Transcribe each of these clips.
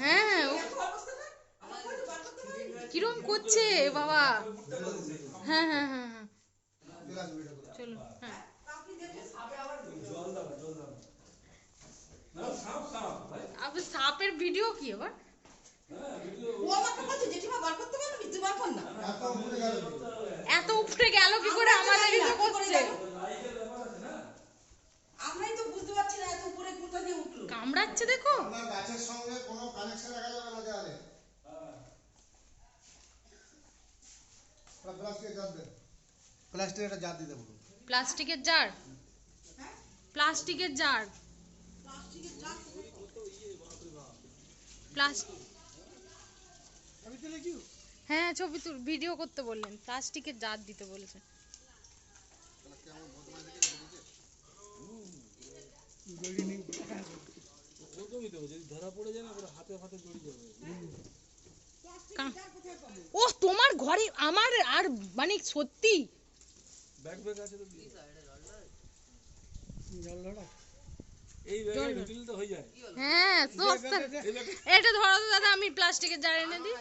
হ্যাঁ হ্যাঁ? হ্যাঁ কিরম করছে বাবা? হ্যাঁ হ্যাঁ হ্যাঁ হ্যাঁ। চলো হ্যাঁ। সাপের ভিডিও কি আবার হ্যাঁ ভিডিও ও আমাকে বলছে জেঠিমা বার করতে পারবে তুই বার কর না এত উপরে গেল কি করে আমাদেরই তো করছে লাইটের ব্যাপার আছে না আমরাই তো বুঝতে পারছি না এত উপরে কোথা দিয়ে উঠল কামড়াচ্ছে দেখো। গাছের সঙ্গে কোনো কানেকশন রাখা যাবে না দেওয়ালে। প্লাস্টিকের জার প্লাস্টিকের একটা জার দিতে বলুন। প্লাস্টিকের জার? প্লাস্টিকের জার। প্লাস্টিকের জার প্লাস্টিক আমি চলে কি? হ্যাঁ ছবি তুল ভিডিও করতে বললেন। প্লাস্টিকের জার দিতে বলেছে ধরা পড়ে যায় পুরো হাতে ফাতে জড়িয়ে যাবে। ও তোমার ঘরে আমার আর মানে সত্যি? ব্যাগ ব্যাগ আছে তো দিয়ে। এই ব্যাগে ঢুকলে তো হয়ে যায়। হ্যাঁ সস্তা। এটা ধরো তো দাদা আমি প্লাস্টিকের জার এনে দিই।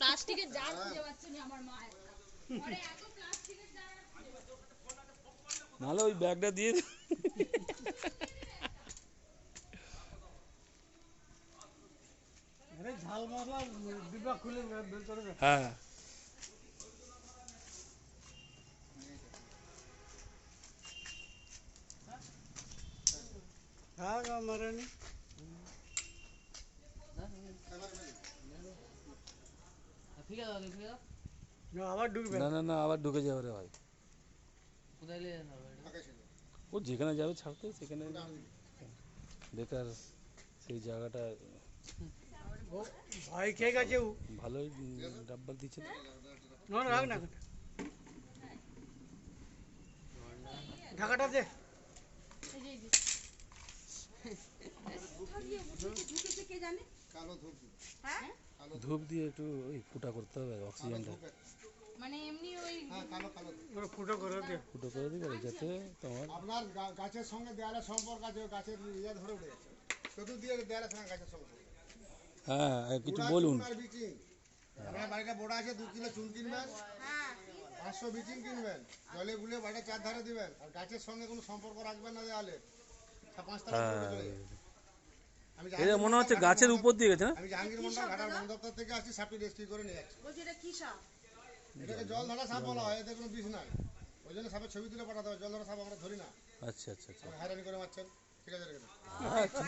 প্লাস্টিকের জার খুঁজে পাচ্ছি না আমার মা ঘরে এত প্লাস্টিকের জার নাহলে ওই ব্যাগটা দিয়ে মারেনি না, আবার ঢুকবে না না না আবার ঢুকে যাবে রে ভাই ও যেখানে যাবে ছাড়তে সেখানে বেকার সেই জায়গাটা ও ভয় খেয়ে গেছে ও। ভালোই দিচ্ছে না না, রাখ না। ঢাকাটা দে। ঢুকেছে কে জানে হ্যাঁ ধূপ দিয়ে একটু ওই ফুটা করতে হবে অক্সিজেনটা। মানে এমনি ওই ফুটো করে দে। ফুটো করে দিবে যাতে তোমার আপনার গাছের সঙ্গে দেয়ালের সম্পর্ক আছে গাছের ইয়ে ধরে উঠে চতুর্দিকে দেয়ালের সঙ্গে গাছের সম্পর্ক হ্যাঁ কিছু বলুন। বাড়িটা বড় আছে দু কিলো চুন কিনবেন? পাঁচশো বিচিং কিনবেন। জলে গুলে বাড়িটা চার ধারে দিবেন। আর গাছের সঙ্গে কোনো সম্পর্ক রাখবেন না দেওয়ালে হ্যাঁ। এটা মনে হচ্ছে গাছের উপর দিয়ে গেছে আমি জাহাঙ্গীর মন্ডল ঘাটার বন দপ্তর থেকে আসছি সাপটি রেস্কিউ করে নিয়ে যাচ্ছি। এটা কি সাপ? এটাকে জল ধরা সাপ বলা হয় এতে কোনো বিষ নাই। ওই জন্য সাপের ছবি তুলে পাঠাতে হবে জল ধরা সাপ আমরা ধরি না। আচ্ছা আচ্ছা আচ্ছা। হয়রানি করে মারছেন। ঠিক আছে আচ্ছা